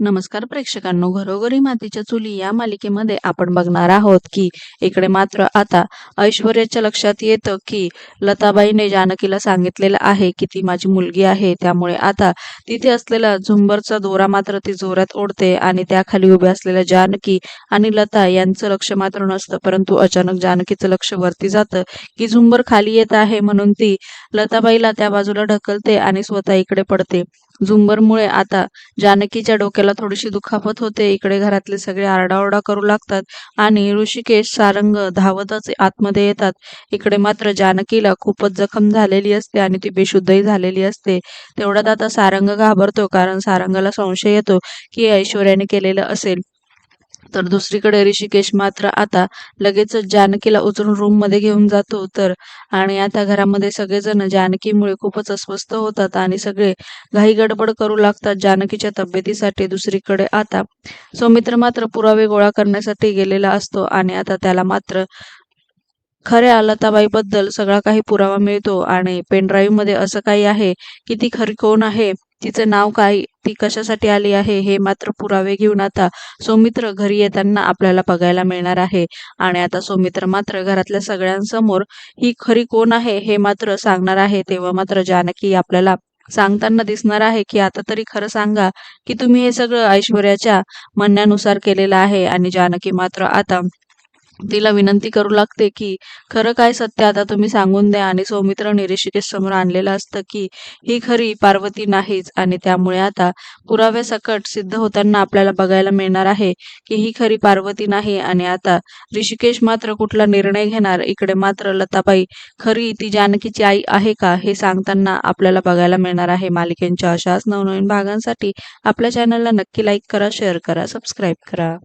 नमस्कार प्रेक्षकांनो घरोघरी मातीच्या चुली या मालिकेमध्ये आपण बघणार आहोत की इकडे मात्र आता ऐश्वर्याच्या लक्षात येतं की लताबाईने जानकीला सांगितलेलं आहे की ती माझी मुलगी आहे. त्यामुळे आता तिथे असलेला झुंबरचा दोरा मात्र ती जोरात ओढते आणि त्याखाली उभ्या असलेल्या जानकी आणि लता यांचं लक्ष मात्र नसतं. परंतु अचानक जानकीचं लक्ष वरती जातं की झुंबर खाली येत आहे म्हणून ती लताबाईला त्या बाजूला ढकलते आणि स्वतः इकडे पडते. झुंबरमुळे आता जानकीच्या डोक्याला थोडीशी दुखापत होते. इकडे घरातले सगळे आरडाओरडा करू लागतात आणि ऋषिकेश सारंग धावतच आतमध्ये येतात. इकडे मात्र जानकीला खूपच जखम झालेली असते आणि ती बेशुद्धही झालेली असते. तेवढ्यात आता सारंग घाबरतो कारण सारंगाला संशय येतो की ऐश्वर्याने केलेलं असेल. तर दुसरीकडे ऋषिकेश मात्र आता लगेचच जानकीला उचलून रूममध्ये घेऊन जातो. तर आणि आता घरामध्ये सगळेजण जानकीमुळे खूपच अस्वस्थ होतात आणि सगळे घाई गडबड करू लागतात जानकीच्या तब्येतीसाठी. दुसरीकडे आता सौमित्र मात्र पुरावे गोळा करण्यासाठी गेलेला असतो आणि आता त्याला मात्र खऱ्या लताबाईबद्दल सगळा काही पुरावा मिळतो. आणि पेनड्राईव्हमध्ये असं काही आहे की ती खरी कोण आहे? तिचं नाव काय? ती कशासाठी आली आहे? हे मात्र पुरावे घेऊन आता सौमित्र घरी येताना आपल्याला बघायला मिळणार आहे. आणि आता सौमित्र मात्र घरातल्या सगळ्यांसमोर ही खरी कोण आहे? हे मात्र सांगणार आहे. तेव्हा मात्र जानकी आपल्याला सांगताना दिसणार आहे की आता तरी खरं सांगा की तुम्ही हे सगळं ऐश्वर्याच्या म्हणण्यानुसार केलेलं आहे. आणि जानकी मात्र आता तिला विनंती करू लागते की खरं काय सत्य आता तुम्ही सांगून द्या आणि सौमित्राने ऋषिकेश समोर आणलेलं असतं की ही खरी पार्वती नाहीच आणि त्यामुळे आता पुराव्यासकट सिद्ध होताना आपल्याला बघायला मिळणार आहे की ही खरी पार्वती नाही आणि आता ऋषिकेश मात्र कुठला निर्णय घेणार? इकडे मात्र लताबाई खरी ती जानकीची आई आहे का? हे सांगताना आपल्याला बघायला मिळणार आहे. मालिकेंच्या अशाच नवनवीन भागांसाठी आपल्या चॅनलला नक्की लाईक करा शेअर करा सबस्क्राईब करा.